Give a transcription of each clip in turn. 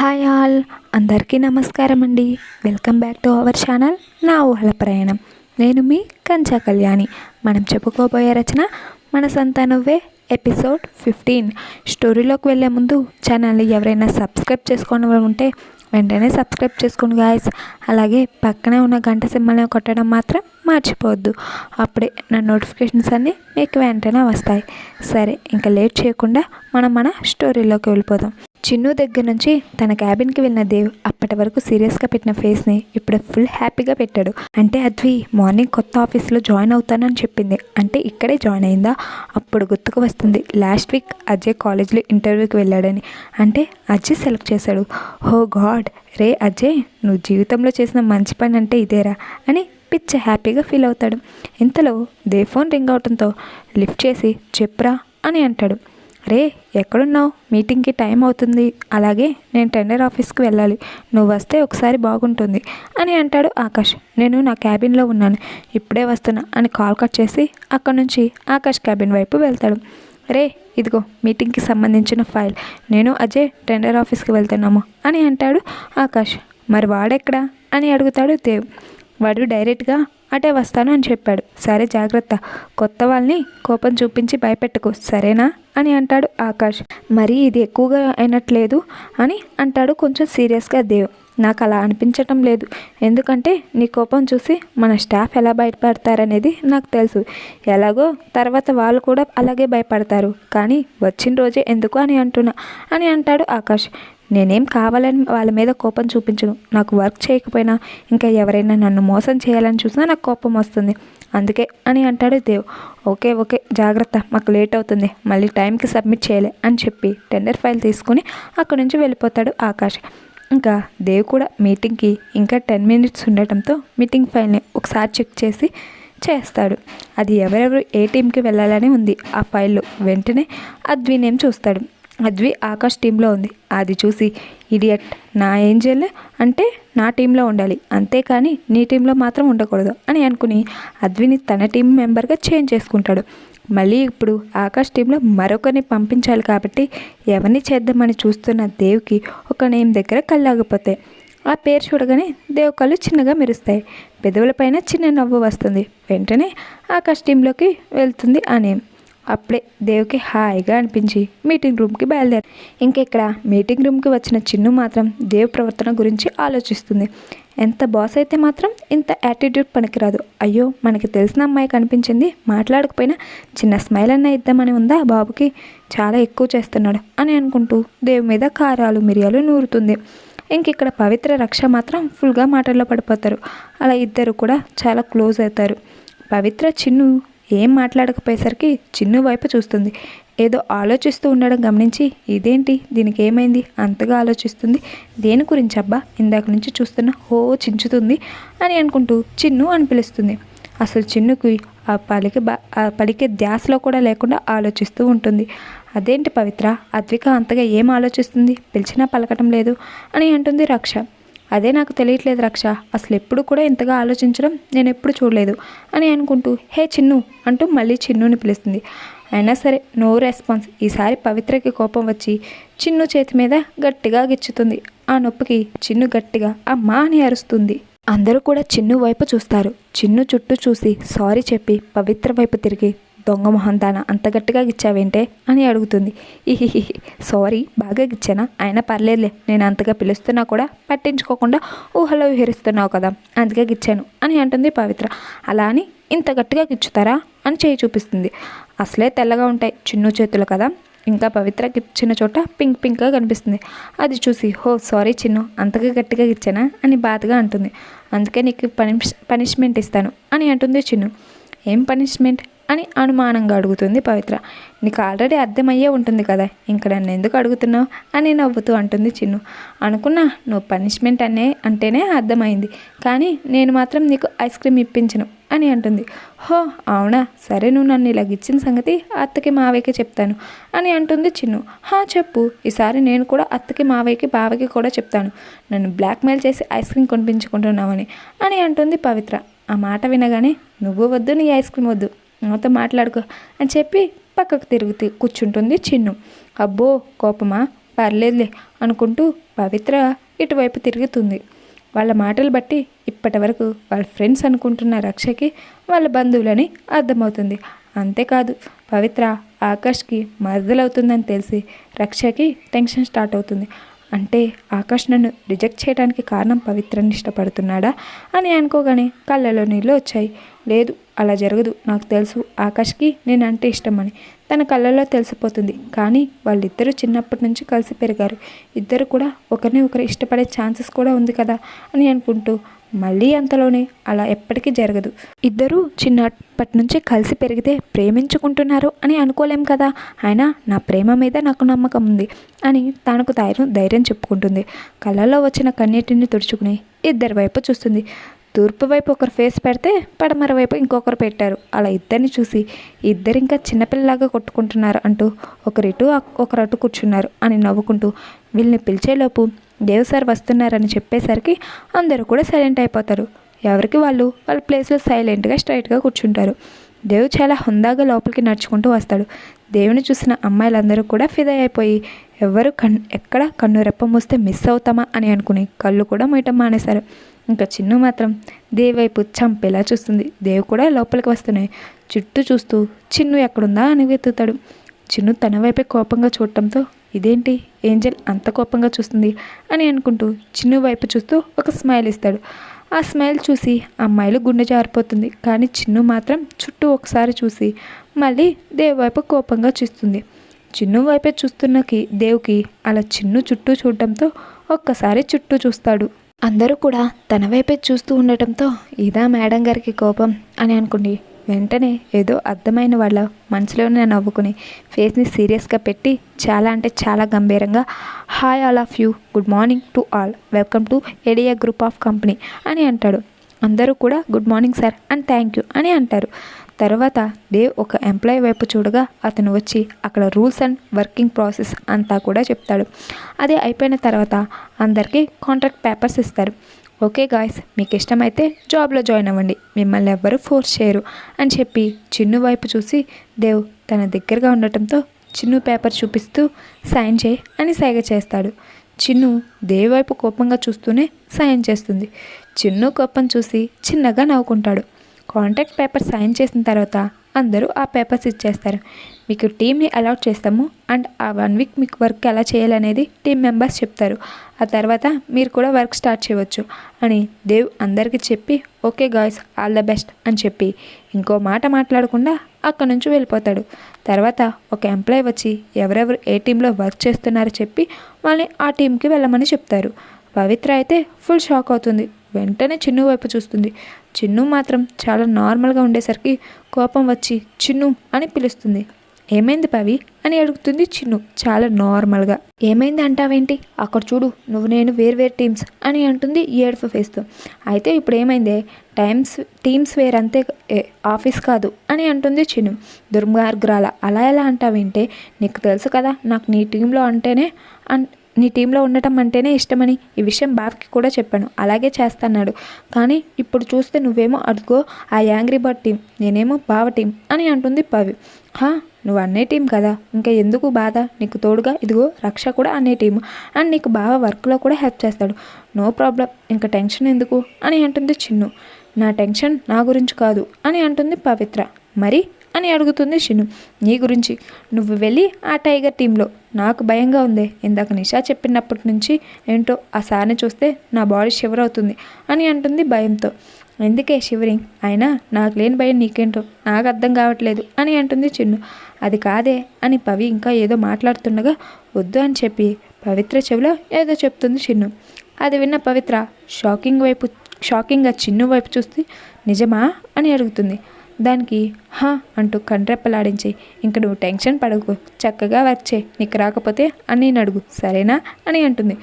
Hi all. అందరికీ నమస్కారం అండి welcome back to our channel నా ఊహల ప్రయాణం. నేను మీ కంచా కళ్యాణి. మనం చెప్పుకోబోయే రచన మన సొంత నువ్వే ఎపిసోడ్ ఫిఫ్టీన్. స్టోరీలోకి వెళ్ళే ముందు ఛానల్ని ఎవరైనా సబ్స్క్రైబ్ చేసుకోవడం ఉంటే వెంటనే సబ్స్క్రైబ్ చేసుకోండి గాయస్. అలాగే పక్కనే ఉన్న గంట సింబల్ని కొట్టడం మాత్రం మర్చిపోవద్దు. అప్పుడే నా నోటిఫికేషన్స్ అన్నీ మీకు వెంటనే వస్తాయి. సరే ఇంకా లేట్ చేయకుండా మనం మన స్టోరీలోకి వెళ్ళిపోదాం. చిన్ను దగ్గర నుంచి తన క్యాబిన్కి వెళ్ళిన దేవ్ అప్పటి వరకు సీరియస్గా పెట్టిన ఫేస్ని ఇప్పుడు ఫుల్ హ్యాపీగా పెట్టాడు. అంటే అద్వి మార్నింగ్ కొత్త ఆఫీస్లో జాయిన్ అవుతానని చెప్పింది. అంటే ఇక్కడే జాయిన్ అయిందా? అప్పుడు గుర్తుకు వస్తుంది. లాస్ట్ వీక్ అజయ్ కాలేజ్లో ఇంటర్వ్యూకి వెళ్ళాడని. అంటే అజయ్ సెలెక్ట్ చేశాడు. హో గాడ్! రే అజయ్ నువ్వు జీవితంలో చేసిన మంచి పని అంటే ఇదేరా అని పిచ్చ హ్యాపీగా ఫీల్ అవుతాడు. ఇంతలో దే ఫోన్ రింగ్ అవడంతో లిఫ్ట్ చేసి చెప్పురా అని అంటాడు. రే ఎక్కడున్నావు? మీటింగ్కి టైం అవుతుంది. అలాగే నేను టెండర్ ఆఫీస్కి వెళ్ళాలి. నువ్వు వస్తే ఒకసారి బాగుంటుంది అని అంటాడు ఆకాష్. నేను నా క్యాబిన్లో ఉన్నాను. ఇప్పుడే వస్తున్నా అని కాల్ కట్ చేసి అక్కడ నుంచి ఆకాష్ క్యాబిన్ వైపు వెళ్తాడు. రే ఇదిగో మీటింగ్కి సంబంధించిన ఫైల్. నేను అజయ్ టెండర్ ఆఫీస్కి వెళ్తున్నాము అని అంటాడు ఆకాష్. మరి వాడెక్కడా? అని అడుగుతాడు దేవ్. వాడు డైరెక్ట్గా అటే వస్తాను అని చెప్పాడు. సరే జాగ్రత్త. కొత్త వాళ్ళని కోపం చూపించి భయపెట్టకు. సరేనా? అని అంటాడు ఆకాష్. మరి ఇది ఎక్కువగా అయినట్లేదు అని అంటాడు కొంచెం సీరియస్గా దేవ్. నాకు అలా అనిపించటం లేదు. ఎందుకంటే నీ కోపం చూసి మన స్టాఫ్ ఎలా బయటపడతారనేది నాకు తెలుసు. ఎలాగో తర్వాత వాళ్ళు కూడా అలాగే భయపడతారు. కానీ వచ్చిన రోజే ఎందుకు అని అంటున్నా అని అంటాడు ఆకాష్. నేనేం కావాలని వాళ్ళ మీద కోపం చూపించను. నాకు వర్క్ చేయకపోయినా ఇంకా ఎవరైనా నన్ను మోసం చేయాలని చూసినా నాకు కోపం వస్తుంది. అందుకే అని అంటాడు దేవ్. ఓకే ఓకే జాగ్రత్త మాకు లేట్ అవుతుంది. మళ్ళీ టైంకి సబ్మిట్ చేయలే అని చెప్పి టెండర్ ఫైల్ తీసుకుని అక్కడి నుంచి వెళ్ళిపోతాడు ఆకాష్. ఇంకా దేవ్ కూడా మీటింగ్కి ఇంకా టెన్ మినిట్స్ ఉండటంతో మీటింగ్ ఫైల్ని ఒకసారి చెక్ చేసి చేస్తాడు. అది ఎవరెవరు ఏ టీంకి వెళ్ళాలని ఉంది. ఆ ఫైల్లో వెంటనే అద్వి నేమ్ చూస్తాడు. అద్వి ఆకాష్ టీంలో ఉంది. అది చూసి ఇడియట్ నా ఏంజల్ అంటే నా టీంలో ఉండాలి. అంతేకాని నీ టీంలో మాత్రం ఉండకూడదు అని అనుకుని అద్విని తన టీం మెంబర్గా చేంజ్ చేసుకుంటాడు. మళ్ళీ ఇప్పుడు ఆకాష్ టీంలో మరొకరిని పంపించాలి కాబట్టి ఎవరిని చేద్దామని చూస్తున్న దేవ్కి ఒక నేమ్ దగ్గర కళ్ళాగిపోతాయి. ఆ పేరు చూడగానే దేవ్ కళ్ళు చిన్నగా మెరుస్తాయి. పెదవులపైన చిన్న నవ్వు వస్తుంది. వెంటనే ఆకాష్ టీంలోకి వెళ్తుంది ఆ నేమ్ అప్పుడే దేవ్కి హాయిగా అనిపించి మీటింగ్ రూమ్కి బయలుదేరి ఇంకెక్కడ? మీటింగ్ రూమ్కి వచ్చిన చిన్ను మాత్రం దేవ్ ప్రవర్తన గురించి ఆలోచిస్తుంది. ఎంత బాస్ అయితే మాత్రం ఇంత యాటిట్యూడ్ పనికిరాదు. అయ్యో మనకి తెలిసిన అమ్మాయి కనిపించింది. మాట్లాడకపోయినా చిన్న స్మైల్ అన్న ఇద్దామని ఉందా బాబుకి? చాలా ఎక్కువ చేస్తున్నాడు అని అనుకుంటూ దేవ్ మీద కారాలు మిరియాలు నూరుతుంది. ఇంక ఇక్కడ పవిత్ర రక్ష మాత్రం ఫుల్గా మాటల్లో పడిపోతారు. అలా ఇద్దరు కూడా చాలా క్లోజ్ అవుతారు. పవిత్ర చిన్ను ఏం మాట్లాడకపోయేసరికి చిన్ను వైపు చూస్తుంది. ఏదో ఆలోచిస్తూ ఉండడం గమనించి ఇదేంటి? దీనికి ఏమైంది? అంతగా ఆలోచిస్తుంది. దేని గురించి అబ్బా ఇందాక నుంచి చూస్తున్న హో చించుతుంది అని అనుకుంటూ చిన్ను అని పిలుస్తుంది. అసలు చిన్నుకి ఆ పలికి బా ఆ పలికే ధ్యాసలో కూడా లేకుండా ఆలోచిస్తూ ఉంటుంది. అదేంటి పవిత్ర? అద్విక అంతగా ఏం ఆలోచిస్తుంది? పిలిచినా పలకటం లేదు అని అంటుంది రక్ష. అదే నాకు తెలియట్లేదు రక్ష. అసలు ఎప్పుడు కూడా ఇంతగా ఆలోచించడం నేను ఎప్పుడు చూడలేదు అని అనుకుంటూ హే చిన్ను అంటూ మళ్ళీ చిన్నుని పిలుస్తుంది. అయినా సరే నో రెస్పాన్స్. ఈసారి పవిత్రకి కోపం వచ్చి చిన్ను చేతి మీద గట్టిగా గిచ్చుతుంది. ఆ నొప్పికి చిన్ను గట్టిగా అమ్మా అని అరుస్తుంది. అందరూ కూడా చిన్ను వైపు చూస్తారు. చిన్ను చుట్టూ చూసి సారీ చెప్పి పవిత్ర వైపు తిరిగి దొంగ మొహంతాన? అంత గట్టిగా గిచ్చావేంటే? అని అడుగుతుంది. ఇహిహి సారీ బాగా గిచ్చానా? అయినా పర్లేదులే. నేను అంతగా పిలుస్తున్నా కూడా పట్టించుకోకుండా ఊహలో విహరిస్తున్నావు కదా? అందుకే గిచ్చాను అని అంటుంది పవిత్ర. అలా అని ఇంత గట్టిగా గిచ్చుతారా? అని చేయి చూపిస్తుంది. అసలే తెల్లగా ఉంటాయి చిన్ను చేతులు కదా? ఇంకా పవిత్ర గిచ్చిన చోట పింక్ పింక్గా కనిపిస్తుంది. అది చూసి హో సారీ చిన్ను అంతగా గట్టిగా గిచ్చానా? అని బాధగా అంటుంది. అందుకే నీకు పనిష్ పనిష్మెంట్ ఇస్తాను అని అంటుంది చిన్ను. ఏం పనిష్మెంట్? అని అనుమానంగా అడుగుతుంది పవిత్ర. నీకు ఆల్రెడీ అర్థమయ్యే ఉంటుంది కదా ఇంక నన్ను ఎందుకు అడుగుతున్నావు అని నవ్వుతూ అంటుంది చిన్ను. అనుకున్నా నువ్వు పనిష్మెంట్ అనే అంటేనే అర్థమైంది కానీ నేను మాత్రం నీకు ఐస్ క్రీమ్ ఇప్పించను అని అంటుంది. హో అవునా? సరే నువ్వు నన్ను ఇలాగ ఇచ్చిన సంగతి అత్తకి మావయ్యకి చెప్తాను అని అంటుంది చిన్ను. హా చెప్పు. ఈసారి నేను కూడా అత్తకి మావయ్యకి బావకి కూడా చెప్తాను. నన్ను బ్లాక్మెయిల్ చేసి ఐస్ క్రీమ్ కొనిపించుకుంటున్నామని అని అంటుంది పవిత్ర. ఆ మాట వినగానే నువ్వు వద్దు నీ ఐస్ క్రీమ్ వద్దు నాతో మాట్లాడుకో అని చెప్పి పక్కకు తిరుగుతూ కూర్చుంటుంది చిన్ను. అబ్బో కోపమా? పర్లేదులే అనుకుంటూ పవిత్ర ఇటువైపు తిరుగుతుంది. వాళ్ళ మాటలు బట్టి ఇప్పటి వరకు వాళ్ళ ఫ్రెండ్స్ అనుకుంటున్న రక్షకి వాళ్ళ బంధువులని అర్థమవుతుంది. అంతేకాదు పవిత్ర ఆకాష్కి మరదలవుతుందని తెలిసి రక్షకి టెన్షన్ స్టార్ట్ అవుతుంది. అంటే ఆకాష్ నన్ను రిజెక్ట్ చేయడానికి కారణం పవిత్రని ఇష్టపడుతున్నాడా అని అనుకోగానే కళ్ళలో నీళ్ళు వచ్చాయి. లేదు అలా జరగదు. నాకు తెలుసు ఆకాష్కి నేను అంటే ఇష్టమని. తన కళ్ళల్లో తెలిసిపోతుంది. కానీ వాళ్ళిద్దరూ చిన్నప్పటి నుంచి కలిసి పెరిగారు. ఇద్దరు కూడా ఒకరిని ఒకరు ఇష్టపడే ఛాన్సెస్ కూడా ఉంది కదా అని అనుకుంటూ మళ్ళీ అంతలోనే అలా ఎప్పటికీ జరగదు. ఇద్దరూ చిన్నప్పటి నుంచి కలిసి పెరిగితే ప్రేమించుకుంటున్నారు అని అనుకోలేం కదా? అయినా నా ప్రేమ మీద నాకు నమ్మకం ఉంది అని తనకు ధైర్యం ధైర్యం చెప్పుకుంటుంది. కళ్ళల్లో వచ్చిన కన్నీటిని తుడుచుకుని ఇద్దరి వైపు చూస్తుంది. తూర్పు వైపు ఒకరు ఫేస్ పెడితే పడమర వైపు ఇంకొకరు పెట్టారు. అలా ఇద్దరిని చూసి ఇద్దరు ఇంకా చిన్నపిల్లలాగా కొట్టుకుంటున్నారు అంటూ ఒకరిటు ఒకరు అటు కూర్చున్నారు అని నవ్వుకుంటూ వీళ్ళని పిలిచేలోపు దేవ్ సార్ వస్తున్నారని చెప్పేసరికి అందరూ కూడా సైలెంట్ అయిపోతారు. ఎవరికి వాళ్ళు? వాళ్ళ ప్లేస్లో సైలెంట్గా స్ట్రైట్గా కూర్చుంటారు. దేవ్ చాలా హుందాగా లోపలికి నడుచుకుంటూ వస్తాడు. దేవుని చూసిన అమ్మాయిలందరూ కూడా ఫిదా అయిపోయి ఎవరు కన్ ఎక్కడ కన్ను రెప్ప మూస్తే మిస్ అవుతామా? అని అనుకుని కళ్ళు కూడా మూయటం మానేశారు. ఇంకా చిన్ను మాత్రం దేవి వైపు చంపేలా చూస్తుంది. దేవు కూడా లోపలికి వస్తున్నాయి చుట్టూ చూస్తూ చిన్ను ఎక్కడుందా? అని వెతుకుతాడు. చిన్ను తన వైపే కోపంగా చూడటంతో ఇదేంటి? ఏంజల్ అంత కోపంగా చూస్తుంది? అని అనుకుంటూ చిన్ను వైపు చూస్తూ ఒక స్మైల్ ఇస్తాడు. ఆ స్మైల్ చూసి అమ్మాయిలు గుండె జారిపోతుంది. కానీ చిన్ను మాత్రం చుట్టూ ఒకసారి చూసి మళ్ళీ దేవు వైపు కోపంగా చూస్తుంది. చిన్ను వైపే చూస్తున్నకి దేవుకి అలా చిన్ను చుట్టూ చూడటంతో ఒక్కసారి చుట్టూ చూస్తాడు. అందరూ కూడా తన వైపే చూస్తూ ఉండటంతో ఇదా మేడం గారికి కోపం అని అనుకుని వెంటనే ఏదో అర్థమైన వాళ్ళ మనసులోనే నవ్వుకుని ఫేస్ని సీరియస్గా పెట్టి చాలా అంటే చాలా గంభీరంగా hi all of you good morning to all welcome to ఎడియా group of company అని అంటాడు. అందరూ కూడా good morning sir and thank you అని అంటారు. తర్వాత దేవ్ ఒక ఎంప్లాయీ వైపు చూడగా అతను వచ్చి అక్కడ రూల్స్ అండ్ వర్కింగ్ ప్రాసెస్ అంతా కూడా చెప్తాడు. అది అయిపోయిన తర్వాత అందరికీ కాంట్రాక్ట్ పేపర్స్ ఇస్తారు. ఓకే గాయస్ మీకు ఇష్టమైతే జాబ్లో జాయిన్ అవ్వండి. మిమ్మల్ని ఎవ్వరూ ఫోర్స్ చేయరు. అని చెప్పి చిన్ను వైపు చూసి దేవ్ తన దగ్గరగా ఉండటంతో చిన్ను పేపర్ చూపిస్తూ సైన్ చేయి అని సైగ చేస్తాడు. చిన్ను దేవ్ వైపు కోపంగా చూస్తూనే సైన్ చేస్తుంది. చిన్ను కోపం చూసి చిన్నగా నవ్వుకుంటాడు. కాంటాక్ట్ పేపర్ సైన్ చేసిన తర్వాత అందరూ ఆ పేపర్స్ ఇచ్చేస్తారు. మీకు టీమ్ని అలాట్ చేస్తాము అండ్ ఆ వన్ వీక్ మీకు వర్క్ ఎలా చేయాలనేది టీం మెంబర్స్ చెప్తారు. ఆ తర్వాత మీరు కూడా వర్క్ స్టార్ట్ చేయవచ్చు అని దేవ్ అందరికీ చెప్పి okay guys all the best అని చెప్పి ఇంకో మాట మాట్లాడకుండా అక్కడ నుంచి వెళ్ళిపోతాడు. తర్వాత ఒక ఎంప్లాయ్ వచ్చి ఎవరెవరు ఏ టీంలో వర్క్ చేస్తున్నారో చెప్పి వాళ్ళని ఆ టీంకి వెళ్ళమని చెప్తారు. పవిత్ర అయితే ఫుల్ షాక్ అవుతుంది. వెంటనే చిన్ను వైపు చూస్తుంది. చిన్ను మాత్రం చాలా నార్మల్గా ఉండేసరికి కోపం వచ్చి చిన్ను అని పిలుస్తుంది. ఏమైంది పవి? అని అడుగుతుంది చిన్ను చాలా నార్మల్గా. ఏమైంది అంటావేంటి? అక్కడ చూడు నువ్వు నేను వేరు టీమ్స్ అని అంటుంది ఏడుపు ఫేస్తో. అయితే ఇప్పుడు ఏమైంది? టైమ్స్ టీమ్స్ వేర్ అంతే ఆఫీస్ కాదు అని అంటుంది చిన్ను. దుర్మార్గురాల అలా ఎలా అంటావేంటే? నీకు తెలుసు కదా నాకు నీ టీంలో అంటేనే అన్ నీ టీంలో ఉండటం అంటేనే ఇష్టమని ఈ విషయం బావకి కూడా చెప్పాను. అలాగే చేస్తాన్నాడు. కానీ ఇప్పుడు చూస్తే నువ్వేమో అడుగో ఆ యాంగ్రీ బర్డ్ టీం నేనేమో బావ టీం అని అంటుంది పవి. హా నువ్వు అన్నే టీం కదా. ఇంకా ఎందుకు బాధ? నీకు తోడుగా ఇదిగో రక్ష కూడా అన్నే టీం. అండ్ నీకు బావ వర్క్లో కూడా హెల్ప్ చేస్తాడు. No problem. ఇంకా టెన్షన్ ఎందుకు? అని అంటుంది చిన్ను. నా టెన్షన్ నా గురించి కాదు అని అంటుంది పవిత్ర. మరి? అని అడుగుతుంది షిను. నీ గురించి. నువ్వు వెళ్ళి ఆ టైగర్ టీంలో. నాకు భయంగా ఉంది. ఇందాక నిషా చెప్పినప్పటి నుంచి ఏంటో ఆ సార్ని చూస్తే నా బాడీ షివర్ అవుతుంది అని అంటుంది భయంతో. ఎందుకే షివరింగ్? అయినా నాకు లేని భయం నీకేంటో? నాకు అర్థం కావట్లేదు అని అంటుంది చిన్ను. అది కాదే అని పవి ఇంకా ఏదో మాట్లాడుతుండగా వద్దు అని చెప్పి పవిత్ర చెవిలో ఏదో చెప్తుంది చిన్ను. అది విన్న పవిత్ర షాకింగ్ వైపు షాకింగ్గా చిన్ను వైపు చూస్తే నిజమా అని అడుగుతుంది. దానికి హా అంటూ కండ్రెప్పలాడించి ఇంక నువ్వు టెన్షన్ పడకు చక్కగా వచ్చే నీకు రాకపోతే అని అడుగు సరేనా? అని అంటుంది.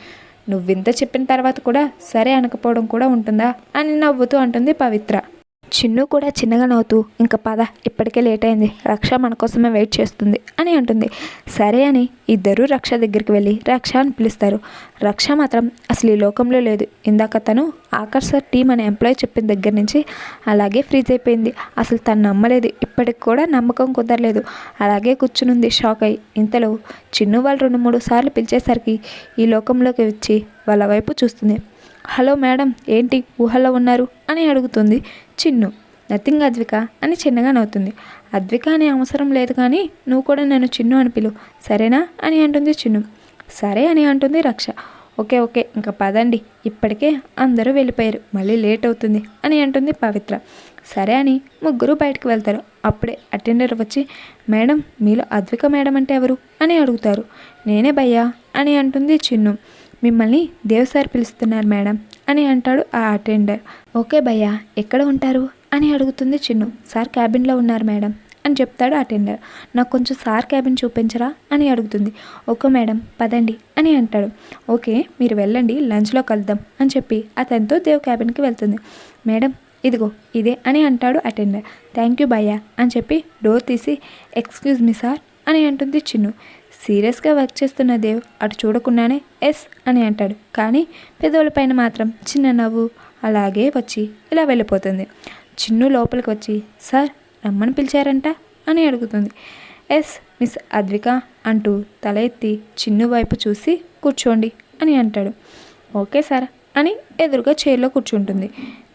నువ్వింత చెప్పిన తర్వాత కూడా సరే అనకపోవడం కూడా ఉంటుందా? అని నవ్వుతూ అంటుంది పవిత్ర. చిన్ను కూడా చిన్నగా నవ్వుతూ ఇంకా పద ఇప్పటికే లేట్ అయింది రక్ష మన కోసమే వెయిట్ చేస్తుంది అని అంటుంది. సరే అని ఇద్దరూ రక్ష దగ్గరికి వెళ్ళి రక్ష అని పిలుస్తారు. రక్ష మాత్రం అసలు ఈ లోకంలో లేదు. ఇందాక తను ఆకర్ష టీం అనే ఎంప్లాయీ చెప్పిన దగ్గర నుంచి అలాగే ఫ్రీజ్ అయిపోయింది. అసలు తను నమ్మలేదు. ఇప్పటికి కూడా నమ్మకం కుదరలేదు. అలాగే కూర్చునుంది షాక్ అయ్యి ఇంతలో చిన్ను వాళ్ళు రెండు మూడు సార్లు పిలిచేసరికి ఈ లోకంలోకి వచ్చి వాళ్ళ వైపు చూస్తుంది. హలో మేడం ఏంటి ఊహల్లో ఉన్నారు? అని అడుగుతుంది చిన్ను. నథింగ్ అద్విక అని చిన్నగా నవ్వుతుంది. అద్విక అనే అవసరం లేదు కానీ నువ్వు కూడా నన్ను చిన్ను అని పిలు సరేనా? అని అంటుంది చిన్ను. సరే అని అంటుంది రక్ష. ఓకే ఓకే ఇంకా పదండి. ఇప్పటికే అందరూ వెళ్ళిపోయారు. మళ్ళీ లేట్ అవుతుంది అని అంటుంది పవిత్ర. సరే అని ముగ్గురు బయటకు వెళ్తారు. అప్పుడే అటెండర్ వచ్చి మేడం మీలో అద్విక మేడం అంటే ఎవరు? అని అడుగుతారు. నేనే భయ్యా అని అంటుంది చిన్ను. మిమ్మల్ని దేవ్ సార్ పిలుస్తున్నారు మేడం అని అంటాడు ఆ అటెండర్. ఓకే భయ్యా ఎక్కడ ఉంటారు? అని అడుగుతుంది చిన్ను. సార్ క్యాబిన్లో ఉన్నారు మేడం అని చెప్తాడు అటెండర్. నాకు కొంచెం సార్ క్యాబిన్ చూపించరా? అని అడుగుతుంది. ఓకే మేడం పదండి అని అంటాడు. ఓకే మీరు వెళ్ళండి లంచ్లో కలుద్దాం అని చెప్పి అతనితో దేవ్ క్యాబిన్కి వెళ్తుంది. మేడం ఇదిగో ఇదే అని అంటాడు అటెండర్. థ్యాంక్ యూ భయ్యా అని చెప్పి డోర్ తీసి ఎక్స్క్యూజ్ మీ సార్ అని అంటుంది చిన్ను. సీరియస్గా వర్క్ చేస్తున్న దేవ్ అటు చూడకుండానే ఎస్ అని అంటాడు. కానీ పెదవుల పైన మాత్రం చిన్న నవ్వు అలాగే వచ్చి ఇలా వెళ్ళిపోతుంది. చిన్ను లోపలికి వచ్చి సార్ రమ్మని పిలిచారంట? అని అడుగుతుంది. ఎస్ మిస్ అద్విక అంటూ తల ఎత్తి చిన్ను వైపు చూసి కూర్చోండి అని అంటాడు. ఓకే సార్ అని ఎదురుగా చైర్లో కూర్చుంటుంది.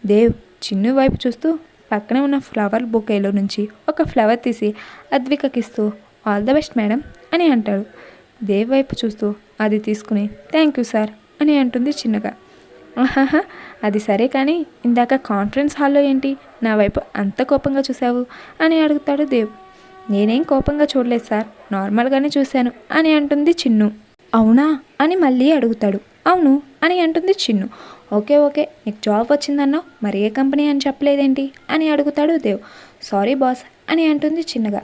దేవ్ చిన్ను వైపు చూస్తూ పక్కనే ఉన్న ఫ్లవర్ బొకేలో నుంచి ఒక ఫ్లవర్ తీసి అద్వికకిస్తూ ఆల్ ద బెస్ట్ మేడం అని అంటాడు. దేవ్ వైపు చూస్తూ అది తీసుకుని థ్యాంక్ యూ సార్ అని అంటుంది చిన్నగా. ఆహాహా అది సరే కానీ ఇందాక కాన్ఫరెన్స్ హాల్లో ఏంటి? నా వైపు అంత కోపంగా చూసావు అని అడుగుతాడు దేవ్. నేనేం కోపంగా చూడలేదు సార్. నార్మల్గానే చూశాను అని అంటుంది చిన్ను. అవునా? అని మళ్ళీ అడుగుతాడు. అవును అని అంటుంది చిన్ను. ఓకే ఓకే నీకు జాబ్ వచ్చిందన్నావు మరి ఏ కంపెనీ అని చెప్పలేదేంటి? అని అడుగుతాడు దేవ్. సారీ బాస్ అని అంటుంది చిన్నగా.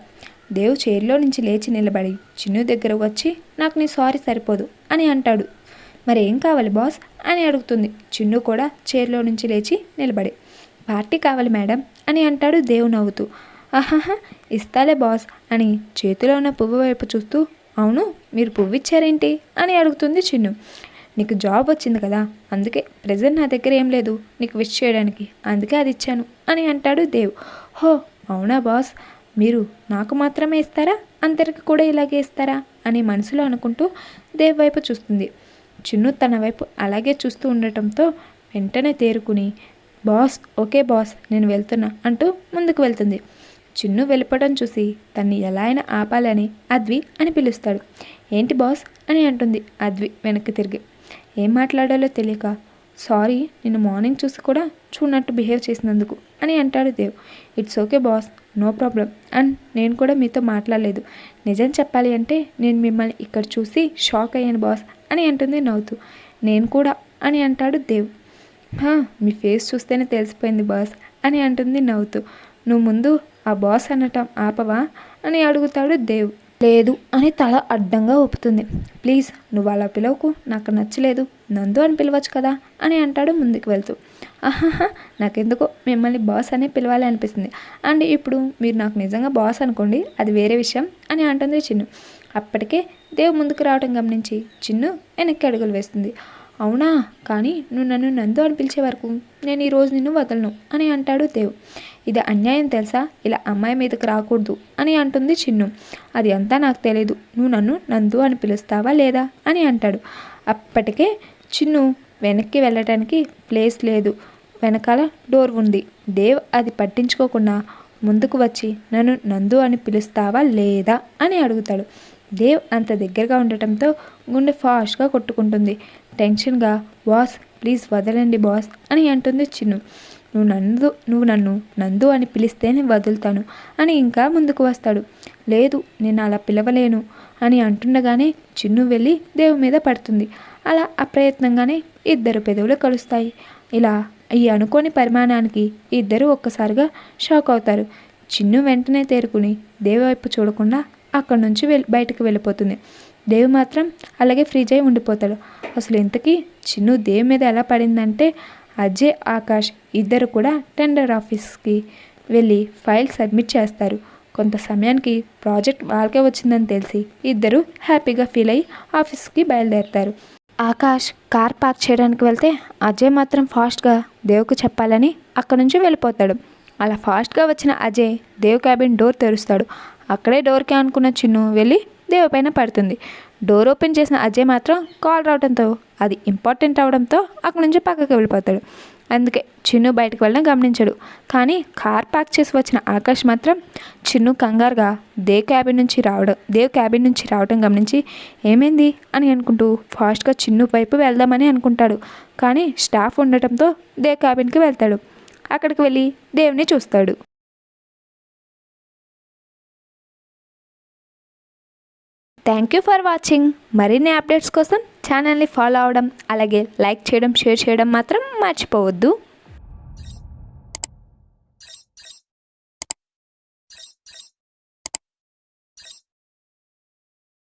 దేవ్ చైర్లో నుంచి లేచి నిలబడి చిన్ను దగ్గర వచ్చి నాకు నీ సారీ సరిపోదు అని అంటాడు. మరి ఏం కావాలి బాస్? అని అడుగుతుంది. చిన్ను కూడా చైర్లో నుంచి లేచి నిలబడి పార్టీ కావాలి మేడం అని అంటాడు దేవ్ నవ్వుతూ. ఆహాహా ఇస్తాలే బాస్ అని చేతిలో ఉన్న పువ్వు వైపు చూస్తూ అవును మీరు పువ్వు ఇచ్చారేంటి అని అడుగుతుంది చిన్ను. నీకు జాబ్ వచ్చింది కదా అందుకే ప్రజెంట్ నా దగ్గర ఏం లేదు నీకు విష్ చేయడానికి అందుకే అది ఇచ్చాను అని అంటాడు దేవ్. హో అవునా బాస్? మీరు నాకు మాత్రమే ఇస్తారా? అందరికి కూడా ఇలాగే ఇస్తారా? అని మనసులో అనుకుంటూ దేవ్ వైపు చూస్తుంది. చిన్ను తన వైపు అలాగే చూస్తూ ఉండటంతో వెంటనే తేరుకుని బాస్ ఓకే బాస్ నేను వెళ్తున్నా అంటూ ముందుకు వెళ్తుంది. చిన్ను వెళ్ళిపోవడం చూసి తన్ని ఎలా అయినా ఆపాలని అద్వి అని పిలుస్తాడు. ఏంటి బాస్? అని అంటుంది అద్వి వెనక్కి తిరిగి. ఏం మాట్లాడాలో తెలియక సారీ నేను మార్నింగ్ చూసి కూడా చూడనట్టు బిహేవ్ చేసినందుకు అని అంటాడు Dev. It's okay boss no problem. And నేను కూడా మీతో మాట్లాడలేదు. నిజం చెప్పాలి అంటే నేను మిమ్మల్ని ఇక్కడ చూసి షాక్ అయ్యాను బాస్ అని అంటుంది నవ్వుతూ. నేను కూడా అని అంటాడు దేవ్. మీ ఫేస్ చూస్తేనే తెలిసిపోయింది బాస్ అని అంటుంది నవ్వుతూ. నువ్వు ముందు ఆ బాస్ అనటం ఆపవా అని అడుగుతాడు దేవ్. లేదు అని తల అడ్డంగా ఊపుతుంది. ప్లీజ్ నువ్వు అలా పిలవకు నాకు నచ్చలేదు. నందు అని పిలవచ్చు కదా అని అంటాడు ముందుకు వెళ్తూ. ఆహాహా నాకెందుకో మిమ్మల్ని బాస్ అనే పిలవాలి అనిపిస్తుంది. అండ్ ఇప్పుడు మీరు నాకు నిజంగా బాస్ అనుకోండి అది వేరే విషయం అని అంటుంది చిన్ను. అప్పటికే దేవు ముందుకు రావడం గమనించి చిన్ను వెనక్కి అడుగులు వేస్తుంది. అవునా? కానీ నువ్వు నన్ను నందు అని పిలిచే వరకు నేను ఈరోజు నిన్ను వదలను అని అంటాడు దేవ్. ఇది అన్యాయం తెలుసా? ఇలా అమ్మాయి మీదకి రాకూడదు అని అంటుంది చిన్ను. అది అంతా నాకు తెలియదు నువ్వు నన్ను నందు అని పిలుస్తావా లేదా? అని అంటాడు. అప్పటికే చిన్ను వెనక్కి వెళ్ళటానికి ప్లేస్ లేదు. వెనకాల డోర్ ఉంది. దేవ్ అది పట్టించుకోకుండా ముందుకు వచ్చి నన్ను నందు అని పిలుస్తావా లేదా అని అడుగుతాడు. దేవ్ అంత దగ్గరగా ఉండటంతో గుండె ఫాస్ట్గా కొట్టుకుంటుంది. టెన్షన్గా బాస్ ప్లీజ్ వదలండి బాస్ అని అంటుంది చిన్ను. నువ్వు నందు నువ్వు నన్ను నందు అని పిలిస్తేనే వదులుతాను అని ఇంకా ముందుకు వస్తాడు. లేదు నేను అలా పిలవలేను అని అంటుండగానే చిన్ను వెళ్ళి దేవు మీద పడుతుంది. అలా అప్రయత్నంగానే ఇద్దరు పెదవులు కలుస్తాయి. ఇలా ఈ అనుకోని పరిమాణానికి ఇద్దరు ఒక్కసారిగా షాక్ అవుతారు. చిన్ను వెంటనే తేరుకుని దేవి వైపు చూడకుండా అక్కడి నుంచి వెళ్ళి బయటకు వెళ్ళిపోతుంది. దేవి మాత్రం అలాగే ఫ్రీజ్ అయి ఉండిపోతాడు. అసలు ఇంతకీ చిన్ను దేవి మీద ఎలా పడిందంటే అజయ్ ఆకాష్ ఇద్దరు కూడా టెండర్ ఆఫీస్కి వెళ్ళి ఫైల్ సబ్మిట్ చేస్తారు. కొంత సమయానికి ప్రాజెక్ట్ వాళ్ళకే వచ్చిందని తెలిసి ఇద్దరు హ్యాపీగా ఫీల్ అయ్యి ఆఫీస్కి బయలుదేరుతారు. ఆకాష్ కార్ పార్క్ చేయడానికి వెళ్తే అజయ్ మాత్రం ఫాస్ట్గా దేవుకు చెప్పాలని అక్కడి నుంచి వెళ్ళిపోతాడు. అలా ఫాస్ట్గా వచ్చిన అజయ్ దేవ్ క్యాబిన్ డోర్ తెరుస్తాడు. అక్కడే డోర్కి అనుకున్న చిన్ను వెళ్ళి దేవ్ పైన పడుతుంది. డోర్ ఓపెన్ చేసిన అజయ్ మాత్రం కాల్ రావడంతో అది ఇంపార్టెంట్ అవడంతో అక్కడి నుంచి పక్కకి వెళ్ళిపోతాడు. అందుకే చిన్ను బయటకు వెళ్ళడం గమనించాడు. కానీ కార్ పార్క్ చేసి వచ్చిన ఆకాష్ మాత్రం చిన్ను కంగారుగా దేవ్ క్యాబిన్ నుంచి రావడం దేవ్ క్యాబిన్ నుంచి రావడం గమనించి ఏమైంది? అని అనుకుంటూ ఫాస్ట్గా చిన్ను వైపు వెళ్దామని అనుకుంటాడు. కానీ స్టాఫ్ ఉండటంతో దేవ్ క్యాబిన్కి వెళ్తాడు. అక్కడికి వెళ్ళి దేవుని చూస్తాడు. థ్యాంక్ యూ ఫర్ వాచింగ్ మరిన్ని అప్డేట్స్ కోసం ఛానల్ని ఫాలో అవడం అలాగే లైక్ చేయడం షేర్ చేయడం మాత్రం మర్చిపోవద్దు.